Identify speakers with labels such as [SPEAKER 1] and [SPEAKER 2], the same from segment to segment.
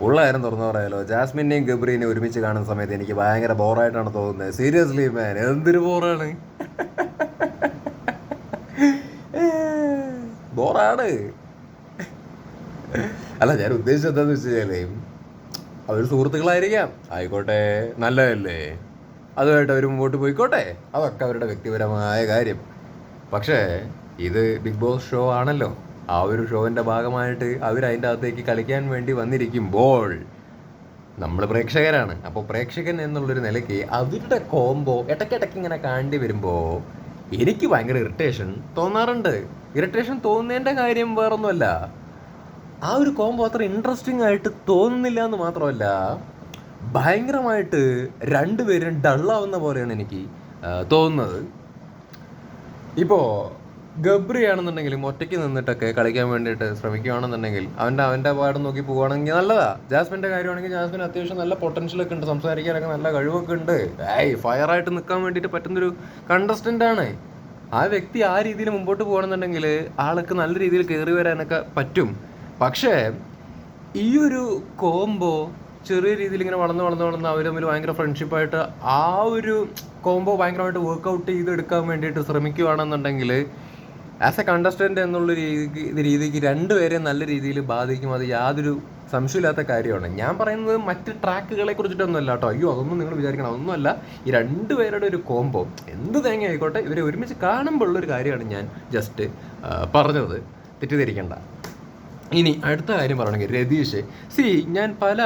[SPEAKER 1] ഉള്ള കാര്യം തുറന്നു പറയാലോ. ജാസ്മിനെയും ഗബ്രീനെയും ഒരുമിച്ച് കാണുന്ന സമയത്ത് എനിക്ക് ഭയങ്കര ബോറായിട്ടാണ് തോന്നുന്നത്. സീരിയസ്ലി മാൻ എന്തൊരു ബോറാണ്? ബോറാണ്. അല്ല ഞാൻ ഉദ്ദേശിച്ചത് എന്താന്ന് വെച്ച് കഴിഞ്ഞാലേ അവർ സുഹൃത്തുക്കളായിരിക്കാം. ആയിക്കോട്ടെ നല്ലതല്ലേ? അതുമായിട്ട് അവർ മുമ്പോട്ട് പോയിക്കോട്ടെ. അതൊക്കെ അവരുടെ വ്യക്തിപരമായ കാര്യം. പക്ഷേ ഇത് ബിഗ് ബോസ് ഷോ ആണല്ലോ. ആ ഒരു ഷോവിന്റെ ഭാഗമായിട്ട് അവർ അതിന്റെ അകത്തേക്ക് കളിക്കാൻ വേണ്ടി വന്നിരിക്കുമ്പോൾ നമ്മൾ പ്രേക്ഷകരാണ്. അപ്പോൾ പ്രേക്ഷകൻ എന്നുള്ളൊരു നിലയ്ക്ക് അവരുടെ കോംബോ ഇടയ്ക്കിടയ്ക്ക് ഇങ്ങനെ കാണേണ്ടി വരുമ്പോൾ എനിക്ക് ഭയങ്കര ഇറിറ്റേഷൻ തോന്നാറുണ്ട്. ഇറിറ്റേഷൻ തോന്നേണ്ട കാര്യം വേറൊന്നുമല്ല. ആ ഒരു കോംബോ അത്ര ഇൻട്രസ്റ്റിംഗ് ആയിട്ട് തോന്നുന്നില്ല എന്ന് മാത്രമല്ല ഭയങ്കരമായിട്ട് രണ്ടുപേരും ഡള്ളാവുന്ന പോലെയാണ് എനിക്ക് തോന്നുന്നത്. ഇപ്പോൾ ഗബ്രി ആണെന്നുണ്ടെങ്കിലും ഒറ്റയ്ക്ക് നിന്നിട്ടൊക്കെ കളിക്കാൻ വേണ്ടിയിട്ട് ശ്രമിക്കുകയാണെന്നുണ്ടെങ്കിൽ അവന്റെ അവന്റെ പാട് നോക്കി പോവുകയാണെങ്കിൽ നല്ലതാ. ജാസ്മിന്റെ കാര്യമാണെങ്കിൽ ജാസ്മിൻ അത്യാവശ്യം നല്ല പൊട്ടൻഷ്യലൊക്കെ ഉണ്ട്. സംസാരിക്കാനൊക്കെ നല്ല കഴിവൊക്കെ ഉണ്ട്. ഏയ് ഫയറായിട്ട് നിൽക്കാൻ വേണ്ടിയിട്ട് പറ്റുന്നൊരു കണ്ടസ്റ്റന്റ് ആണ്. ആ വ്യക്തി ആ രീതിയിൽ മുമ്പോട്ട് പോകണമെന്നുണ്ടെങ്കിൽ ആൾക്ക് നല്ല രീതിയിൽ കയറി വരാനൊക്കെ പറ്റും. പക്ഷേ ഈ ഒരു കോംബോ ചെറിയ രീതിയിൽ ഇങ്ങനെ വളർന്ന് വളർന്ന് വളർന്ന് അവർ തമ്മിൽ ഭയങ്കര ഫ്രണ്ട്ഷിപ്പായിട്ട് ആ ഒരു കോംബോ ഭയങ്കരമായിട്ട് വർക്കൗട്ട് ചെയ്തെടുക്കാൻ വേണ്ടിയിട്ട് ശ്രമിക്കുകയാണെന്നുണ്ടെങ്കിൽ ആസ് എ കണ്ടസ്റ്റന്റ് എന്നുള്ള രീതിക്ക് രീതിക്ക് രണ്ടുപേരെയും നല്ല രീതിയിൽ ബാധിക്കും. അത് യാതൊരു സംശയമില്ലാത്ത കാര്യമാണ്. ഞാൻ പറയുന്നത് മറ്റ് ട്രാക്കുകളെ കുറിച്ചിട്ടൊന്നുമല്ല കേട്ടോ. അയ്യോ അതൊന്നും നിങ്ങൾ വിചാരിക്കണം. ഒന്നുമല്ല ഈ രണ്ടുപേരുടെ ഒരു കോംബോ എന്ത് തേങ്ങ ആയിക്കോട്ടെ ഇവരെ ഒരുമിച്ച് കാണുമ്പോൾ ഉള്ളൊരു കാര്യമാണ് ഞാൻ ജസ്റ്റ് പറഞ്ഞത്. തെറ്റിദ്ധരിക്കേണ്ട. ഇനി അടുത്ത കാര്യം പറയണമെങ്കിൽ രതീഷ്. സി ഞാൻ പല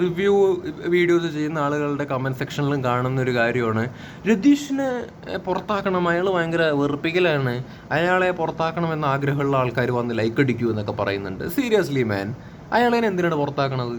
[SPEAKER 1] റിവ്യൂ വീഡിയോസ് ചെയ്യുന്ന ആളുകളുടെ കമന്റ് സെക്ഷനിലും കാണുന്ന ഒരു കാര്യമാണ്. രതീഷിനെ പുറത്താക്കണം അയാൾ ഭയങ്കര വെറുപ്പിക്കലാണ്. അയാളെ പുറത്താക്കണമെന്ന ആഗ്രഹമുള്ള ആൾക്കാർ വന്ന് ലൈക്ക് അടിക്കൂ എന്നൊക്കെ പറയുന്നുണ്ട്. സീരിയസ്ലി മാൻ അയാളെ എന്തിനാണ് പുറത്താക്കണത്?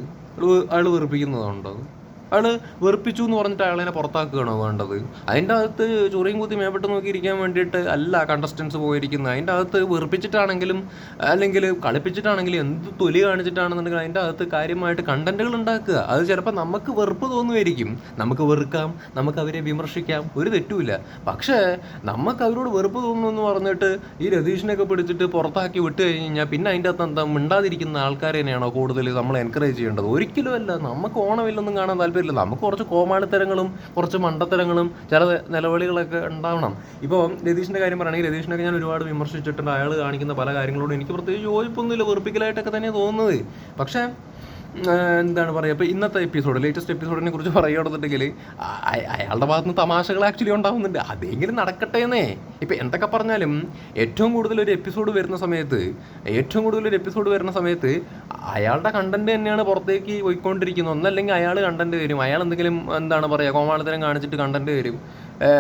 [SPEAKER 1] അയാൾ വെറുപ്പിക്കുന്നതുണ്ടോ അയാൾ വെറുപ്പിച്ചു എന്ന് പറഞ്ഞിട്ട് അയാളെ പുറത്താക്കുകയാണോ വേണ്ടത്? അതിന്റെ അകത്ത് ചൊറിയും കുത്തി മേപ്പെട്ട് നോക്കിയിരിക്കാൻ വേണ്ടിയിട്ട് അല്ല കണ്ടസ്റ്റൻസ് പോയിരിക്കുന്നത്. അതിന്റെ അകത്ത് വെറുപ്പിച്ചിട്ടാണെങ്കിലും അല്ലെങ്കിൽ കളിപ്പിച്ചിട്ടാണെങ്കിലും എന്ത് തൊലി കാണിച്ചിട്ടാണെന്നുണ്ടെങ്കിൽ അതിന്റെ അകത്ത് കാര്യമായിട്ട് കണ്ടന്റുകൾ ഉണ്ടാക്കുക. അത് ചിലപ്പോൾ നമുക്ക് വെറുപ്പ് തോന്നുമായിരിക്കും. നമുക്ക് വെറുക്കാം നമുക്ക് അവരെ വിമർശിക്കാം ഒരു തെറ്റുമില്ല. പക്ഷേ നമുക്ക് അവരോട് വെറുപ്പ് തോന്നുന്നു എന്ന് പറഞ്ഞിട്ട് ഈ രതീഷിനെയൊക്കെ പിടിച്ചിട്ട് പുറത്താക്കി വിട്ട് കഴിഞ്ഞാൽ പിന്നെ അതിന്റെ അകത്ത് എന്താ മിണ്ടാതിരിക്കുന്ന ആൾക്കാരെ തന്നെയാണോ കൂടുതൽ നമ്മൾ എൻകറേജ് ചെയ്യേണ്ടത്? ഒരിക്കലും അല്ല. നമുക്ക് ഓണമില്ലൊന്നും കാണാൻ താല്പര്യമില്ല നമുക്ക് കുറച്ച് കോമാളിത്തരങ്ങളും കുറച്ച് മണ്ടത്തരങ്ങളും ചില നിലവിളികളൊക്കെ ഉണ്ടാവണം. ഇപ്പോൾ രതീഷിന്റെ കാര്യം പറയുകയാണെങ്കിൽ രതീഷിനൊക്കെ ഞാൻ ഒരുപാട് വിമർശിച്ചിട്ടുണ്ട്. അയാൾ കാണിക്കുന്ന പല കാര്യങ്ങളോടും എനിക്ക് പ്രത്യേകിച്ച് യോജിപ്പൊന്നുമില്ല. വെറുപ്പിക്കലായിട്ടൊക്കെ തന്നെ തോന്നുന്നത്. പക്ഷേ എന്താണ് പറയുക ഇപ്പോൾ ഇന്നത്തെ എപ്പിസോഡ് ലേറ്റസ്റ്റ് എപ്പിസോഡിനെ കുറിച്ച് പറയുകയാണെന്നുണ്ടെങ്കിൽ അയാളുടെ ഭാഗത്ത് നിന്ന് തമാശകൾ ആക്ച്വലി ഉണ്ടാവുന്നുണ്ട്. അതെങ്കിലും നടക്കട്ടെ എന്നേ. ഇപ്പം എന്തൊക്കെ പറഞ്ഞാലും ഏറ്റവും കൂടുതൽ ഒരു എപ്പിസോഡ് വരുന്ന സമയത്ത് ഏറ്റവും കൂടുതൽ ഒരു എപ്പിസോഡ് വരുന്ന സമയത്ത് അയാളുടെ കണ്ടന്റ് തന്നെയാണ് പുറത്തേക്ക് പോയിക്കൊണ്ടിരിക്കുന്നത്. ഒന്നല്ലെങ്കിൽ അയാൾ കണ്ടന്റ് വരും അയാൾ എന്തെങ്കിലും എന്താണ് പറയുക കോമാളിത്തരം കാണിച്ചിട്ട് കണ്ടന്റ് വരും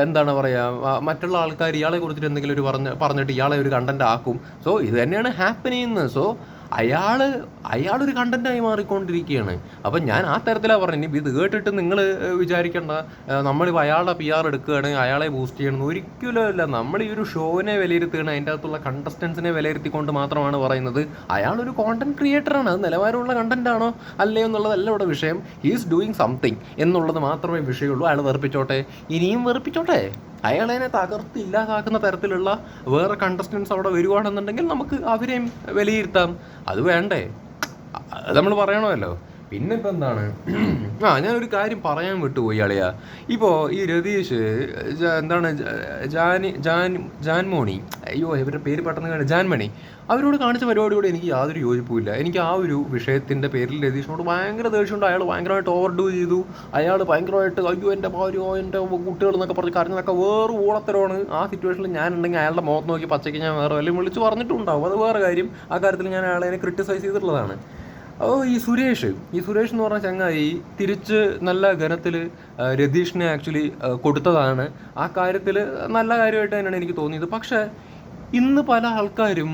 [SPEAKER 1] എന്താണ് പറയുക മറ്റുള്ള ആൾക്കാർ ഇയാളെ കുറിച്ചിട്ട് എന്തെങ്കിലും ഒരു പറഞ്ഞ് പറഞ്ഞിട്ട് ഇയാളെ ഒരു കണ്ടന്റ് ആക്കും. സോ ഇത് തന്നെയാണ് ഹാപ്പൻ ചെയ്യുന്നത് സോ അയാൾ അയാളൊരു കണ്ടന്റായി മാറിക്കൊണ്ടിരിക്കുകയാണ്. അപ്പം ഞാൻ ആ തരത്തിലാണ് പറഞ്ഞത്. ഇനി ഇത് കേട്ടിട്ട് നിങ്ങൾ വിചാരിക്കേണ്ട. നമ്മളിപ്പോൾ അയാളുടെ പി ആർ എടുക്കുകയാണ് അയാളെ ബൂസ്റ്റ് ചെയ്യണം ഒരിക്കലും അല്ല. നമ്മൾ ഈ ഒരു ഷോവിനെ വിലയിരുത്തുകയാണ് അതിന്റെ അകത്തുള്ള കണ്ടസ്റ്റൻസിനെ വിലയിരുത്തിക്കൊണ്ട് മാത്രമാണ് പറയുന്നത്. അയാളൊരു കോണ്ടന്റ് ക്രിയേറ്ററാണ് അത് നിലവാരമുള്ള കണ്ടന്റ് ആണോ അല്ലേ എന്നുള്ളതല്ല ഇവിടെ വിഷയം. ഹീ ഈസ് ഡൂയിങ് സംതിങ് എന്നുള്ളത് മാത്രമേ വിഷയമുള്ളൂ. അയാൾ വെറുപ്പിച്ചോട്ടെ? ഇനിയും വെറുപ്പിച്ചോട്ടെ? അയാളതിനെ തകർത്ത് ഇല്ലാതാക്കുന്ന തരത്തിലുള്ള വേറെ കണ്ടസ്റ്റൻസ് അവിടെ വരുവാണെന്നുണ്ടെങ്കിൽ നമുക്ക് അവരെയും വിലയിരുത്താം. അത് വേണ്ടേ? അത് നമ്മൾ പറയണമല്ലോ. പിന്നെ ഇപ്പം എന്താണ്? ആ ഞാനൊരു കാര്യം പറയാൻ വിട്ടുപോയി അളിയാ. ഇപ്പോൾ ഈ രതീഷ് എന്താണ് ജാനി ജാൻ ജാൻമോണി അയ്യോ ഇവരുടെ പേര് പെട്ടെന്ന് കാണും ജാൻമണി അവരോട് കാണിച്ച പരിപാടിയോട് എനിക്ക് യാതൊരു യോജിപ്പുമില്ല. എനിക്ക് ആ ഒരു വിഷയത്തിന്റെ പേരിൽ രതീഷിനോട് ഭയങ്കര ദേഷ്യമുണ്ട്. അയാൾ ഭയങ്കരമായിട്ട് ഓവർ ഡു ചെയ്തു. അയാൾ ഭയങ്കരമായിട്ട് അയ്യോ എന്റെ ഭാര്യയോ എന്റെ കുട്ടികൾ എന്നൊക്കെ പറഞ്ഞ് കരഞ്ഞതൊക്കെ വേറെ ഊളത്തരമാണ്. ആ സിറ്റുവേഷനിൽ ഞാൻ ഞാനുണ്ടെങ്കിൽ അയാളുടെ മുഖത്ത് നോക്കി പച്ചയ്ക്ക് ഞാൻ വേറെ വല്ലതും വിളിച്ച് പറഞ്ഞിട്ടുണ്ടാവും. അത് വേറെ കാര്യം. ആ കാര്യത്തിൽ ഞാൻ അയാളെ ക്രിട്ടിസൈസ് ചെയ്തിട്ടുള്ളതാണ്. ഓ ഈ സുരേഷ് ഈ സുരേഷ് എന്ന് പറഞ്ഞ ചങ്ങായി തിരിച്ച് നല്ല ഘനത്തിൽ രതീഷിനെ ആക്ച്വലി കൊടുത്തതാണ്. ആ കാര്യത്തിൽ നല്ല കാര്യമായിട്ട് തന്നെയാണ് എനിക്ക് തോന്നിയത്. പക്ഷേ ഇന്ന് പല ആൾക്കാരും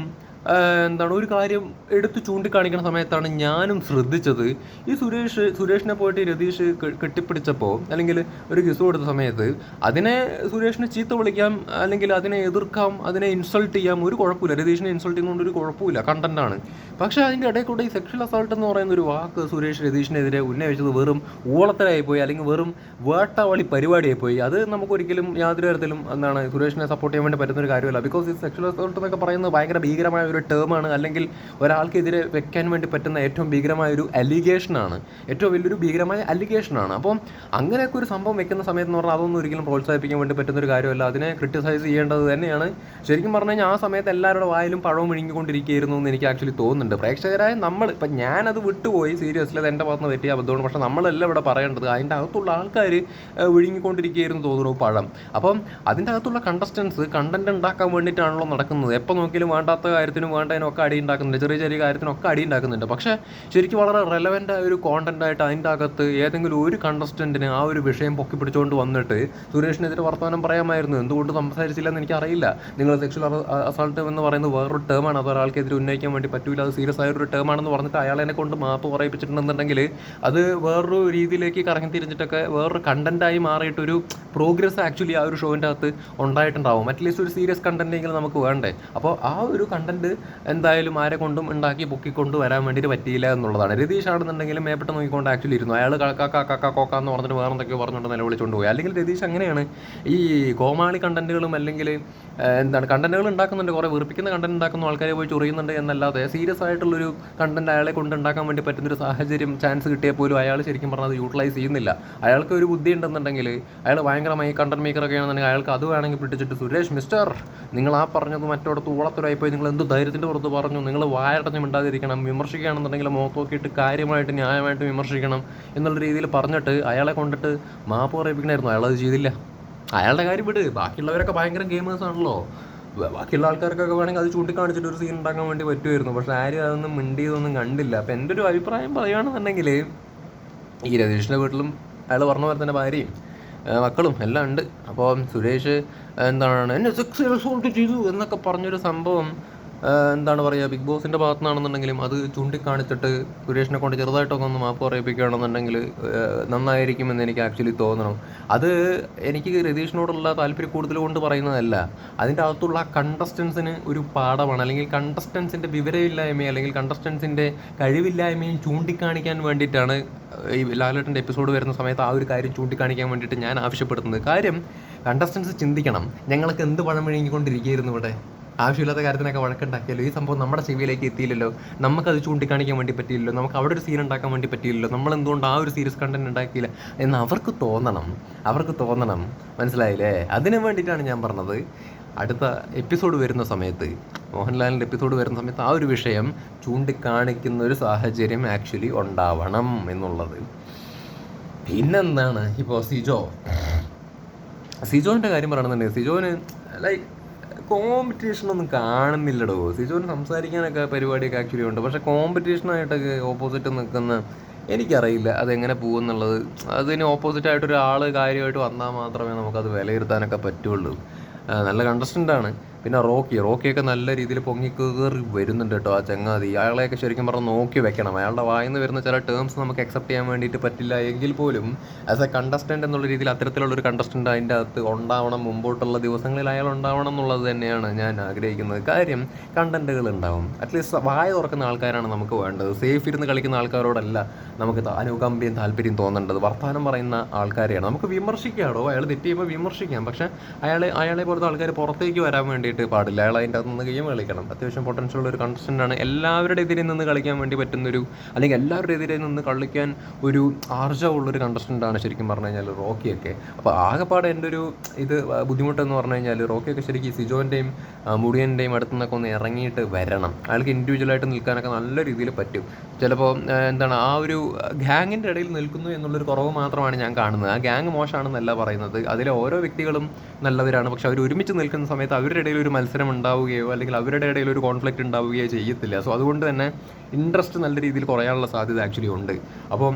[SPEAKER 1] എന്താണ് ഒരു കാര്യം എടുത്ത് ചൂണ്ടിക്കാണിക്കുന്ന സമയത്താണ് ഞാനും ശ്രദ്ധിച്ചത്. ഈ സുരേഷ് സുരേഷിനെ പോയിട്ട് രതീഷ് കെട്ടിപ്പിടിച്ചപ്പോൾ അല്ലെങ്കിൽ ഒരു കിസ് കൊടുത്ത സമയത്ത് അതിനെ സുരേഷിനെ ചീത്ത വിളിക്കാം അല്ലെങ്കിൽ അതിനെ എതിർക്കാം അതിനെ ഇൻസൾട്ട് ചെയ്യാം ഒരു കുഴപ്പമില്ല. രതീഷിനെ ഇൻസൾട്ട് ചെയ്യുന്നതുകൊണ്ട് ഒരു കുഴപ്പമില്ല. കണ്ടന്റാണ് പക്ഷേ അതിന്റെ ഇടയിൽ കൂടെ ഈ സെക്ഷൽ അസോൾട്ട് എന്ന് പറയുന്ന ഒരു വാക്ക് സുരേഷ് രതീഷിനെതിരെ ഉന്നയിച്ചത് വെറും ഊളത്തരായി പോയി അല്ലെങ്കിൽ വെറും വേട്ടാവളി പരിപാടിയായി പോയി അത് നമുക്കൊരിക്കലും യാതൊരു തരത്തിലും എന്താണ് സുരേഷിനെ സപ്പോർട്ട് ചെയ്യാൻ വേണ്ടി പറ്റുന്ന ഒരു കാര്യമല്ല. ബിക്കോസ് ഈ സെക്ഷൽ അസോൾട്ട് എന്നൊക്കെ പറയുന്നത് ഭയങ്കര ഭീകരമായ ഒരു ടേമാണ് അല്ലെങ്കിൽ ഒരാൾക്കെതിരെ വെക്കാൻ വേണ്ടി പറ്റുന്ന ഏറ്റവും ഭീകരമായ ഒരു അലിഗേഷനാണ് ഏറ്റവും വലിയൊരു ഭീകരമായ അലിഗേഷനാണ് അപ്പം അങ്ങനെയൊക്കെ ഒരു സംഭവം വെക്കുന്ന സമയത്ത് എന്ന് പറഞ്ഞാൽ അതൊന്നും ഒരിക്കലും പ്രോത്സാഹിപ്പിക്കാൻ വേണ്ടി പറ്റുന്ന ഒരു കാര്യമല്ല. അതിനെ ക്രിട്ടിസൈസ് ചെയ്യേണ്ടത് തന്നെയാണ്. ശരിക്കും പറഞ്ഞു കഴിഞ്ഞാൽ ആ സമയത്ത് എല്ലാവരുടെ വായിലും പഴവും വിഴുങ്ങിക്കൊണ്ടിരിക്കുകയായിരുന്നു എന്ന് എനിക്ക് ആക്ച്വലി തോന്നുന്നുണ്ട് പ്രേക്ഷകരായ നമ്മൾ ഇപ്പം ഞാനത് വിട്ടുപോയി സീരിയസ്ലി അത് എന്റെ ഭാഗത്ത് പറ്റിയ അബദ്ധമാണ്. പക്ഷേ നമ്മളല്ല ഇവിടെ പറയേണ്ടത്? അതിന്റെ അകത്തുള്ള ആൾക്കാർ വിഴുങ്ങിക്കൊണ്ടിരിക്കുകയായിരുന്നു തോന്നുന്നു പഴം. അപ്പം അതിന്റെ അകത്തുള്ള കണ്ടസ്റ്റൻസ് കണ്ടന്റ് ഉണ്ടാക്കാൻ വേണ്ടിയിട്ടാണല്ലോ നടക്കുന്നത്. എപ്പോൾ നോക്കിയാലും വേണ്ടാത്ത കാര്യത്തിനും വേണ്ടതിനും ഒക്കെ അടി ഉണ്ടാക്കുന്നുണ്ട്. ചെറിയ ചെറിയ കാര്യത്തിനൊക്കെ അടി ഉണ്ടാക്കുന്നുണ്ട്. പക്ഷേ ശരിക്കും വളരെ റെലവന്റ് ആയ ഒരു കോണ്ടന്റ് ആയിട്ട് അതിന്റെ അകത്ത് ഏതെങ്കിലും ഒരു കണ്ടസ്റ്റന്റിന് ആ ഒരു വിഷയം പൊക്കി പിടിച്ചുകൊണ്ട് വന്നിട്ട് സുരേഷിനെതിരെ വർത്തമാനം പറയാമായിരുന്നു. എന്തുകൊണ്ട് സംസാരിച്ചില്ലെന്ന് എനിക്കറിയില്ല. നിങ്ങൾ സെക്ഷൽ അസാൾട്ട് എന്ന് പറയുന്നത് വേറൊരു ടേമാണ് അത് ഒരാൾക്കെതിരെ ഉന്നയിക്കാൻ വേണ്ടി പറ്റൂല. അത് സീരിയസ് ആയ ഒരു ടേമാണെന്ന് പറഞ്ഞിട്ട് അയാൾ എന്നെ കൊണ്ട് മാപ്പ് പറയിപ്പിച്ചിട്ടുണ്ടെന്നുണ്ടെങ്കിൽ അത് വേറൊരു രീതിയിലേക്ക് കറങ്ങി തിരിഞ്ഞിട്ടൊക്കെ വേറൊരു കണ്ടന്റായി മാറിയിട്ടൊരു പ്രോഗ്രസ് ആക്ച്വലി ആ ഒരു ഷോവിന്റെ അകത്ത് ഉണ്ടായിട്ടുണ്ടാവും. അറ്റ്ലീസ്റ്റ് ഒരു സീരിയസ് കണ്ടന്റെങ്കിലും നമുക്ക് വേണ്ടേ. അപ്പോൾ ആ ഒരു കണ്ടന്റ് എന്തായാലും ആരെ കൊണ്ടും ഉണ്ടാക്കി പൊക്കിക്കൊണ്ട് വരാൻ വേണ്ടിയിട്ട് പറ്റിയില്ല എന്നുള്ളതാണ്. രതീഷ് ആണെന്നുണ്ടെങ്കിലും മേപ്പെട്ട് നോക്കിക്കൊണ്ട് ആക്ച്വലി ഇരുന്നു. അയാൾ കാക്ക കാക്ക കോക്ക എന്ന് പറഞ്ഞിട്ട് വേറെ എന്തൊക്കെയോ പറഞ്ഞുകൊണ്ട് നിലവിളിച്ചുകൊണ്ട് പോയി. അല്ലെങ്കിൽ രതീഷ് അങ്ങനെയാണ്. ഈ കോമാളി കണ്ടന്റുകളും അല്ലെങ്കിൽ എന്താണ് കണ്ടന്റുകൾ ഉണ്ടാക്കുന്നുണ്ട്. കുറേ വെറുപ്പിക്കുന്ന കണ്ടന്റ് ഉണ്ടാക്കുന്ന ആൾക്കാരെ പോയി ചൊറിയുന്നുണ്ട് എന്നല്ലാതെ സീരിയസ് ആയിട്ടുള്ളൊരു കണ്ടന്റ് അയാളെ കൊണ്ടുണ്ടാക്കാൻ വേണ്ടി പറ്റുന്നൊരു സാഹചര്യം ചാൻസ് കിട്ടിയാൽ പോലും അയാൾ ശരിക്കും പറഞ്ഞാൽ യൂട്ടിലൈസ് ചെയ്യുന്നില്ല. അയാൾക്ക് ഒരു ബുദ്ധി ഉണ്ടെന്നുണ്ടെങ്കിൽ അയാൾ ഭയങ്കരമായി കണ്ടന്റ് മേക്കർ ഒക്കെ ആണെന്നുണ്ടെങ്കിൽ അയാൾക്ക് അത് വേണമെങ്കിൽ പിടിച്ചിട്ട് സുരേഷ് മിസ്റ്റർ നിങ്ങൾ ആ പറഞ്ഞത് മറ്റോടത്ത് ഊളത്തുരായി പോയി നിങ്ങൾ എന്ത് ധൈര്യത്തിന്റെ പുറത്ത് പറഞ്ഞു? നിങ്ങൾ വായടഞ്ഞ് മിണ്ടാതിരിക്കണം. വിമർശിക്കുകയാണെന്നുണ്ടെങ്കിൽ മുഖത്ത് നോക്കിയിട്ട് കാര്യമായിട്ട് ന്യായമായിട്ട് വിമർശിക്കണം എന്നുള്ള രീതിയിൽ പറഞ്ഞിട്ട് അയാളെ കൊണ്ടിട്ട് മാപ്പ് പറയിപ്പിക്കണമായിരുന്നു. അയാളത് ചെയ്തില്ല. അയാളുടെ കാര്യം വിട്. ബാക്കിയുള്ളവരൊക്കെ ഭയങ്കര ഗെയിമേഴ്സ് ആണല്ലോ. ബാക്കിയുള്ള ആൾക്കാർക്കൊക്കെ വേണമെങ്കിൽ അത് ചൂണ്ടിക്കാണിച്ചിട്ട് ഒരു സീൻ ഉണ്ടാക്കാൻ വേണ്ടി പറ്റുമായിരുന്നു. പക്ഷെ ആരും അതൊന്നും മിണ്ടിയതൊന്നും കണ്ടില്ല. അപ്പം എന്റെ ഒരു അഭിപ്രായം പറയുകയാണെന്നുണ്ടെങ്കിൽ ഈ രതീഷിന്റെ വീട്ടിലും അയാൾ പറഞ്ഞ പോലെ തന്നെ ഭാര്യയും മക്കളും എല്ലാം ഉണ്ട്. അപ്പോൾ സുരേഷ് എന്താണ് എന്നെ സെക്സ് റിസോൾട്ട് ചെയ്തു എന്നൊക്കെ പറഞ്ഞൊരു സംഭവം എന്താണ് പറയുക ബിഗ് ബോസിന്റെ ഭാഗത്തു നിന്നാണെന്നുണ്ടെങ്കിലും അത് ചൂണ്ടിക്കാണിച്ചിട്ട് സുരേഷിനെ കൊണ്ട് ചെറുതായിട്ടൊക്കെ ഒന്ന് മാപ്പ് പറയിപ്പിക്കുകയാണെന്നുണ്ടെങ്കിൽ നന്നായിരിക്കുമെന്ന് എനിക്ക് ആക്ച്വലി തോന്നണം. അത് എനിക്ക് രതീഷിനോടുള്ള താല്പര്യം കൂടുതൽ കൊണ്ട് പറയുന്നതല്ല. അതിന്റെ അകത്തുള്ള കണ്ടസ്റ്റൻസിന് ഒരു പാഠമാണ്. അല്ലെങ്കിൽ കണ്ടസ്റ്റൻസിന്റെ വിവരമില്ലായ്മയും അല്ലെങ്കിൽ കണ്ടസ്റ്റൻസിന്റെ കഴിവില്ലായ്മയും ചൂണ്ടിക്കാണിക്കാൻ വേണ്ടിയിട്ടാണ് ഈ ലാലേട്ടന്റെ എപ്പിസോഡ് വരുന്ന സമയത്ത് ആ ഒരു കാര്യം ചൂണ്ടിക്കാണിക്കാൻ വേണ്ടിയിട്ട് ഞാൻ ആവശ്യപ്പെടുന്നത്. കാര്യം കണ്ടസ്റ്റൻസ് ചിന്തിക്കണം. ഞങ്ങൾക്ക് എന്ത് പഴം വിഴുങ്ങിക്കൊണ്ടിരിക്കുകയായിരുന്നു ഇവിടെ? ആവശ്യമില്ലാത്ത കാര്യത്തിനൊക്കെ വഴക്കുണ്ടാക്കിയല്ലോ ഈ സംഭവം നമ്മുടെ ചെവിയിലേക്ക് എത്തിയില്ലല്ലോ. നമുക്കത് ചൂണ്ടിക്കാണിക്കാൻ വേണ്ടി പറ്റിയില്ലല്ലോ. നമുക്ക് അവിടെ ഒരു സീൻ ഉണ്ടാക്കാൻ വേണ്ടി പറ്റിയില്ലല്ലോ. നമ്മൾ എന്തുകൊണ്ട് ആ ഒരു സീരിയസ് കണ്ടന്റ് ഉണ്ടാക്കിയില്ല? എന്ന് അവർക്ക് തോന്നണം. അവർക്ക് തോന്നണം. മനസ്സിലായില്ലേ? അതിനു വേണ്ടിയിട്ടാണ് ഞാൻ പറഞ്ഞത്. അടുത്ത എപ്പിസോഡ് വരുന്ന സമയത്ത് മോഹൻലാലിന്റെ എപ്പിസോഡ് വരുന്ന സമയത്ത് ആ ഒരു വിഷയം ചൂണ്ടിക്കാണിക്കുന്ന ഒരു സാഹചര്യം ആക്ച്വലി ഉണ്ടാവണം എന്നുള്ളത്. പിന്നെന്താണ്? ഇപ്പോൾ സിജോ. സിജോന്റെ കാര്യം പറയണമെന്നുണ്ടെങ്കിൽ സിജോന് ലൈക്ക് കോമ്പറ്റീഷൻ ഒന്നും കാണുന്നില്ലടോ. സിജോന് സംസാരിക്കാനൊക്കെ പരിപാടിയൊക്കെ ആക്ച്വലി ഉണ്ട് പക്ഷെ കോമ്പറ്റീഷനായിട്ടൊക്കെ ഓപ്പോസിറ്റ് നിൽക്കുന്ന എനിക്കറിയില്ല അതെങ്ങനെ പോകുമെന്നുള്ളത് അതിന് ഓപ്പോസിറ്റ് ആയിട്ട് ഒരാൾ കാര്യമായിട്ട് വന്നാൽ മാത്രമേ നമുക്കത് വിലയിരുത്താനൊക്കെ പറ്റുള്ളൂ. നല്ല കണ്ടസ്റ്റന്റ് ആണ്. പിന്നെ റോക്കി റോക്കിയൊക്കെ നല്ല രീതിയിൽ പൊങ്ങി കയറി വരുന്നുണ്ട് കേട്ടോ ആ ചങ്ങാതി. അയാളെയൊക്കെ ശരിക്കും പറഞ്ഞാൽ നോക്കി വെക്കണം. അയാളുടെ വായിൽ നിന്ന് വരുന്ന ചില ടേംസ് നമുക്ക് അക്സെപ്റ്റ് ചെയ്യാൻ വേണ്ടിയിട്ട് പറ്റില്ല എങ്കിൽ പോലും ആസ് എ കണ്ടസ്റ്റന്റ് എന്നുള്ള രീതിയിൽ അത്തരത്തിലുള്ള ഒരു കണ്ടസ്റ്റന്റ് അതിന്റെ അകത്ത് ഉണ്ടാവണം മുമ്പോട്ടുള്ള ദിവസങ്ങളിൽ അയാൾ ഉണ്ടാവണം എന്നുള്ളത് തന്നെയാണ് ഞാൻ ആഗ്രഹിക്കുന്നത്. കാര്യം കണ്ടന്റുകൾ ഉണ്ടാവും. അറ്റ്ലീസ്റ്റ് വായ തുറക്കുന്ന ആൾക്കാരാണ് നമുക്ക് വേണ്ടത്. സേഫ് ഇരുന്ന് കളിക്കുന്ന ആൾക്കാരോടല്ല നമുക്ക് അനുകമ്പയും താല്പര്യം തോന്നേണ്ടത്. വർത്തമാനം പറയുന്ന ആൾക്കാരെയാണ്. നമുക്ക് വിമർശിക്കാടോ? അയാൾ തെറ്റ് വിമർശിക്കാം. പക്ഷേ അയാളെ അയാളെ പോലത്തെ ആൾക്കാർ പുറത്തേക്ക് വരാൻ വേണ്ടിയിട്ട് പാടില്ല. അയാൾ അതിന്റെ അകത്ത് നിന്ന് ഗെയിം കളിക്കണം. അത്യാവശ്യം പൊട്ടൻഷ്യൽ ഉള്ള ഒരു ആണ്. എല്ലാവരുടെ എതിരെ നിന്ന് കളിക്കാൻ വേണ്ടി പറ്റുന്നൊരു അല്ലെങ്കിൽ എല്ലാവരുടെ എതിരെ നിന്ന് കളിക്കാൻ ഒരു ആർജവുള്ളൊരു ആണ് ശരിക്കും പറഞ്ഞു കഴിഞ്ഞാൽ റോക്കിയൊക്കെ അപ്പോൾ ആകെപ്പാട് എന്റെ ഒരു ഇത് ബുദ്ധിമുട്ടെന്ന് പറഞ്ഞു കഴിഞ്ഞാൽ റോക്കിയൊക്കെ ശരിക്കും സിജോന്റെയും മുടിയന്റെയും അടുത്തു നിന്നൊക്കെ ഒന്ന് ഇറങ്ങിയിട്ട് വരണം. അയാൾക്ക് ഇൻഡിവിജ്വലായിട്ട് നിൽക്കാനൊക്കെ നല്ല രീതിയിൽ പറ്റും. ചിലപ്പോൾ എന്താണ് ആ ഒരു ഗ്യാങ്ങിന്റെ ഇടയിൽ നിൽക്കുന്നു എന്നുള്ളൊരു കുറവ് മാത്രമാണ് ഞാൻ കാണുന്നത്. ആ ഗ്യാങ് മോശമാണെന്നല്ല പറയുന്നത്. അതിലെ ഓരോ വ്യക്തികളും നല്ലവരാണ്. പക്ഷെ അവർ ഒരുമിച്ച് നിൽക്കുന്ന സമയത്ത് അവരുടെ ഇടയിൽ ഒരു മത്സരം ഉണ്ടാവുകയോ അല്ലെങ്കിൽ അവരുടെ ഇടയിൽ ഒരു കോൺഫ്ലിക്റ്റ് ഉണ്ടാവുകയോ ചെയ്യത്തില്ല. സോ അതുകൊണ്ട് തന്നെ ഇൻട്രസ്റ്റ് നല്ല രീതിയിൽ കുറയാനുള്ള സാധ്യത ആക്ച്വലി ഉണ്ട്. അപ്പം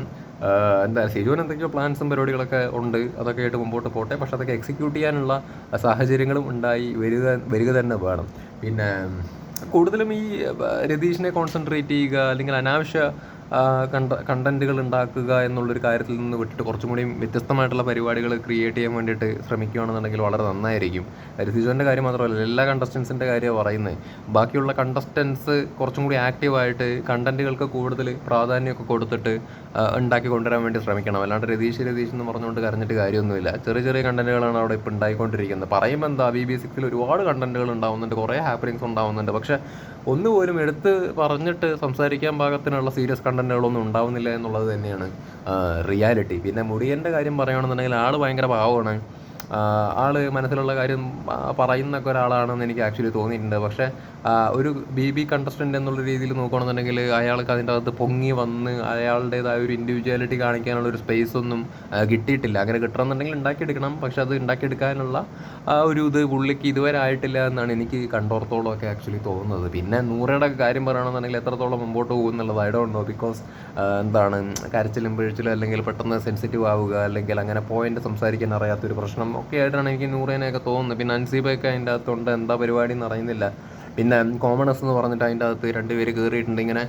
[SPEAKER 1] എന്താ സിജുവിന് എന്തൊക്കെയോ പ്ലാൻസും പരിപാടികളൊക്കെ ഉണ്ട്. അതൊക്കെ ആയിട്ട് മുമ്പോട്ട് പോട്ടെ. പക്ഷെ അതൊക്കെ എക്സിക്യൂട്ട് ചെയ്യാനുള്ള സാഹചര്യങ്ങളും ഉണ്ടായി വരിക വരിക തന്നെ വേണം. പിന്നെ കൂടുതലും ഈ രതീഷിനെ കോൺസെൻട്രേറ്റ് ചെയ്യുക അല്ലെങ്കിൽ അനാവശ്യ കണ്ട കണ്ടന്റുകൾ ഉണ്ടാക്കുക എന്നുള്ളൊരു കാര്യത്തിൽ നിന്ന് വിട്ടിട്ട് കുറച്ചും കൂടി വ്യത്യസ്തമായിട്ടുള്ള പരിപാടികൾ ക്രിയേറ്റ് ചെയ്യാൻ വേണ്ടിയിട്ട് ശ്രമിക്കുകയാണെന്നുണ്ടെങ്കിൽ വളരെ നന്നായിരിക്കും. ഋതിജോന്റെ കാര്യം മാത്രമല്ല എല്ലാ കണ്ടസ്റ്റൻസിന്റെ കാര്യം പറയുന്നത്. ബാക്കിയുള്ള കണ്ടസ്റ്റൻസ് കുറച്ചും കൂടി ആക്റ്റീവായിട്ട് കണ്ടന്റുകൾക്ക് കൂടുതൽ പ്രാധാന്യമൊക്കെ കൊടുത്തിട്ട് ഉണ്ടാക്കി കൊണ്ടുവരാൻ വേണ്ടി ശ്രമിക്കണം. അല്ലാണ്ട് രതീഷ് രതീഷ് എന്ന് പറഞ്ഞുകൊണ്ട് കരഞ്ഞിട്ട് കാര്യമൊന്നുമില്ല. ചെറിയ ചെറിയ കണ്ടന്റുകളാണ് അവിടെ ഇപ്പോൾ ഉണ്ടായിക്കൊണ്ടിരിക്കുന്നത്. പറയുമ്പോൾ എന്താ ബി ബി സിക്സിൽ ഒരുപാട് കണ്ടന്റുകൾ ഉണ്ടാവുന്നുണ്ട് കുറേ ഹാപ്പനിങ്സ് ഉണ്ടാവുന്നുണ്ട്. പക്ഷേ ഒന്നുപോലും എടുത്ത് പറഞ്ഞിട്ട് സംസാരിക്കാൻ പാകത്തിനുള്ള സീരിയസ് കണ്ടന്റുകളൊന്നും ഉണ്ടാവുന്നില്ല എന്നുള്ളത് തന്നെയാണ് റിയാലിറ്റി. പിന്നെ മുടിയന്റെ കാര്യം പറയുകയാണെന്നുണ്ടെങ്കിൽ ആൾ ഭയങ്കര പാവമാണ്. ആൾ മനസ്സിലുള്ള കാര്യം പറയുന്ന പറയുന്നൊക്കെ ഒരാളാണെന്ന് എനിക്ക് ആക്ച്വലി തോന്നിയിട്ടുണ്ട്. പക്ഷേ ഒരു ബി ബി കണ്ടസ്റ്റന്റ് എന്നുള്ള രീതിയിൽ നോക്കുകയാണെന്നുണ്ടെങ്കിൽ അയാൾക്ക് അതിന്റെ അകത്ത് പൊങ്ങി വന്ന് അയാളുടേതായ ഒരു ഇൻഡിവിജ്വാലിറ്റി കാണിക്കാനുള്ള ഒരു സ്പേസ് ഒന്നും കിട്ടിയിട്ടില്ല. അങ്ങനെ കിട്ടണമെന്നുണ്ടെങ്കിൽ ഉണ്ടാക്കിയെടുക്കണം. പക്ഷെ അത് ഉണ്ടാക്കിയെടുക്കാനുള്ള ഒരു ഇത് പുള്ളിക്ക് ഇതുവരെ ആയിട്ടില്ല എന്നാണ് എനിക്ക് കണ്ടോർത്തോളം ഒക്കെ ആക്ച്വലി തോന്നുന്നത്. പിന്നെ നൂറയുടെ കാര്യം പറയുകയാണെന്നുണ്ടെങ്കിൽ എത്രത്തോളം മുമ്പോട്ട് പോകും എന്നുള്ളത് ഐ ഡോണ്ട് നോ ബിക്കോസ് എന്താണ് കരച്ചിലും പിഴിച്ചിലും അല്ലെങ്കിൽ പെട്ടെന്ന് സെൻസിറ്റീവ് ആവുക അല്ലെങ്കിൽ അങ്ങനെ പോയിന്റ് സംസാരിക്കാൻ അറിയാത്തൊരു പ്രശ്നം ഒക്കെ ആയിട്ടാണ് എനിക്ക് നൂറേനെയൊക്കെ തോന്നുന്നത്. പിന്നെ അൻസീബയൊക്കെ അതിന്റെ അകത്തുണ്ട്. എന്താ പരിപാടി എന്ന് അറിയുന്നില്ല. പിന്നെ കോമണസ് എന്ന് പറഞ്ഞിട്ട് അതിന്റെ അകത്ത് രണ്ടുപേര് കയറിയിട്ടുണ്ട് ഇങ്ങനെ.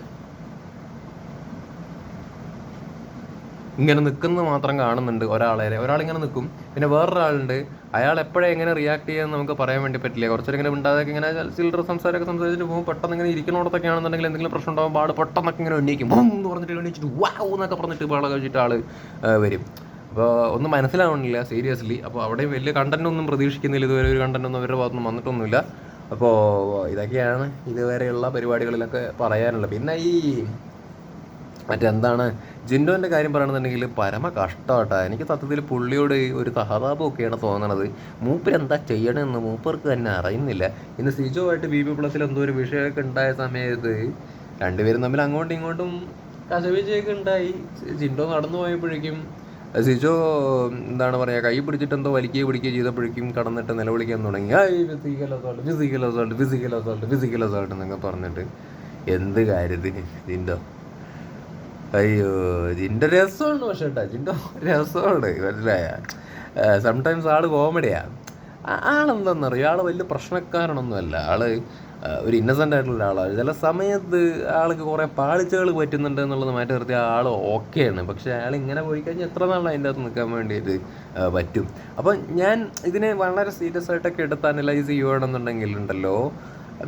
[SPEAKER 1] ഇങ്ങനെ നിൽക്കുന്നത് മാത്രം കാണുന്നുണ്ട് ഒരാളെ. ഒരാളിങ്ങനെ നിൽക്കും. പിന്നെ വേറൊരാളുണ്ട്. അയാൾ എപ്പോഴേ എങ്ങനെ റിയാക്ട് ചെയ്യാൻ നമുക്ക് പറയാൻ വേണ്ടി പറ്റില്ല. കുറച്ചൊരു ഇങ്ങനെ ഉണ്ടാകാതെ ഇങ്ങനെ ചില്ലറ സംസാരമൊക്കെ സംസാരിച്ചിട്ട് പോകും. പെട്ടെന്ന് ഇങ്ങനെ ഇരിക്കണോടത്തൊക്കെ ആണെന്നുണ്ടെങ്കിൽ എന്തെങ്കിലും പ്രശ്നം ഉണ്ടാകുമ്പോൾ ആൾ പെട്ടെന്നൊക്കെ ഇങ്ങനെ ഉന്നയിക്കും എന്ന് പറഞ്ഞിട്ട് ഉന്നയിച്ചിട്ട് വാവ് എന്നൊക്കെ പറഞ്ഞിട്ട് ബഹളം കഴിച്ചിട്ട് ആൾ വരും. അപ്പോൾ ഒന്നും മനസ്സിലാവണില്ല സീരിയസ്ലി അപ്പോൾ അവിടെ വലിയ കണ്ടന്റ് ഒന്നും പ്രതീക്ഷിക്കുന്നില്ല. ഇതുവരെ ഒരു കണ്ടന്റ് ഒന്നും അവരുടെ ഭാഗത്തുനിന്ന് വന്നിട്ടൊന്നുമില്ല. അപ്പോൾ ഇതൊക്കെയാണ് ഇതുവരെയുള്ള പരിപാടികളിലൊക്കെ പറയാനുള്ളത്. പിന്നെ ഈ മറ്റെന്താണ്? ജിൻഡോന്റെ കാര്യം പറയുകയാണെന്നുണ്ടെങ്കിൽ പരമ കഷ്ടമാട്ടാ. എനിക്ക് സത്യത്തിൽ പുള്ളിയോട് ഒരു സഹതാപമൊക്കെയാണ് തോന്നണത്. മൂപ്പർ എന്താ ചെയ്യണമെന്ന് മൂപ്പർക്ക് തന്നെ അറിയുന്നില്ല. ഇന്ന് സിജോവായിട്ട് ബി ബി പ്ലസിൽ എന്തോ ഒരു വിഷയമൊക്കെ ഉണ്ടായ സമയത്ത് രണ്ടുപേരും തമ്മിൽ അങ്ങോട്ടും ഇങ്ങോട്ടും കശവിച്ചയൊക്കെ ഉണ്ടായി. ജിൻഡോ നടന്നു പോയപ്പോഴേക്കും സിജോ എന്താണ് പറയുക കൈ പിടിച്ചിട്ട് എന്തോ വലിക്കുകയോ പിടിക്കുകയോ ചെയ്തപ്പോഴേക്കും കടന്നിട്ട് നിലവിളിക്കാൻ തുടങ്ങി. I physical assault physical assault physical assault physical assault എന്നൊക്കെ പറഞ്ഞിട്ട് എന്ത് കാര്യത്തിന് ജിൻഡോ? അയ്യോ ജിന്റെ രസമാണ് പക്ഷേ കേട്ടോ ജിന്റെ രസമാണ് മനസ്സിലായ? സംടൈംസ് ആൾ കോമഡിയാണ് ആളെന്താണെന്നറിയോ ആൾ വലിയ പ്രശ്നക്കാരനൊന്നുമല്ല. ആൾ ആ, ഒരു ഇന്നസെന്റ് ആയിട്ടുള്ള ഒരാളാണ്. ചില സമയത്ത് ആൾക്ക് കുറേ പാളിച്ചകൾ പറ്റുന്നുണ്ട് എന്നുള്ളത് മാറ്റി നിർത്തി ആൾ ആണ്. പക്ഷേ അയാൾ ഇങ്ങനെ പോയി കഴിഞ്ഞാൽ എത്ര നാൾ അതിന്റെ അകത്ത് നിൽക്കാൻ വേണ്ടിയിട്ട് പറ്റും? അപ്പം ഞാൻ ഇതിനെ വളരെ സീരിയസ് ആയിട്ടൊക്കെ എടുത്ത് അനലൈസ് ചെയ്യുകയാണെന്നുണ്ടെങ്കിൽ ഉണ്ടല്ലോ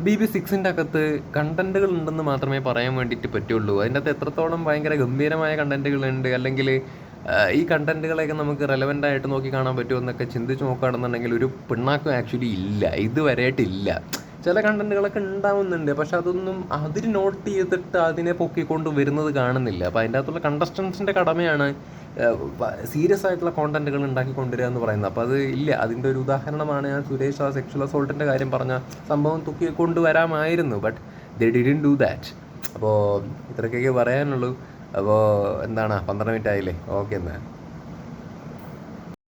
[SPEAKER 1] ബി ബി സിക്സിന്റെ അകത്ത് കണ്ടന്റുകൾ ഉണ്ടെന്ന് മാത്രമേ പറയാൻ വേണ്ടിയിട്ട് പറ്റുള്ളൂ. അതിന്റെ അകത്ത് എത്രത്തോളം ഭയങ്കര ഗംഭീരമായ കണ്ടന്റുകൾ ഉണ്ട് അല്ലെങ്കിൽ ഈ കണ്ടന്റുകളെയൊക്കെ നമുക്ക് റെലവന്റ് ആയിട്ട് നോക്കി കാണാൻ പറ്റുമോ എന്നൊക്കെ ചിന്തിച്ച് നോക്കുകയാണെന്നുണ്ടെങ്കിൽ ഒരു പിണ്ണാക്കും ആക്ച്വലി ഇല്ല. ഇതുവരെയായിട്ടില്ല ചില കണ്ടന്റുകളൊക്കെ ഉണ്ടാവുന്നുണ്ട്. പക്ഷെ അതൊന്നും അതിൽ നോട്ട് ചെയ്തിട്ട് അതിനെ പൊക്കിക്കൊണ്ട് വരുന്നത് കാണുന്നില്ല. അപ്പോൾ അതിന്റെ അകത്തുള്ള കണ്ടസ്റ്റൻസിന്റെ കടമയാണ് സീരിയസ് ആയിട്ടുള്ള കോണ്ടന്റുകൾ ഉണ്ടാക്കി കൊണ്ടുവരിക എന്ന് പറയുന്നത്. അപ്പോൾ അത് ഇല്ല. അതിന്റെ ഒരു ഉദാഹരണമാണ് ഞാൻ സുരേഷ് ആ സെക്ഷൽ അസോൾട്ടിന്റെ കാര്യം പറഞ്ഞ സംഭവം തൂക്കിക്കൊണ്ട് കൊണ്ടുവരാമായിരുന്നു but they didn't do that അപ്പോൾ ഇത്രയൊക്കെ പറയാനുള്ളൂ. അപ്പോൾ എന്താണ്? പന്ത്രണ്ട് മിനിറ്റ് ആയില്ലേ? ഓക്കെ എന്നാൽ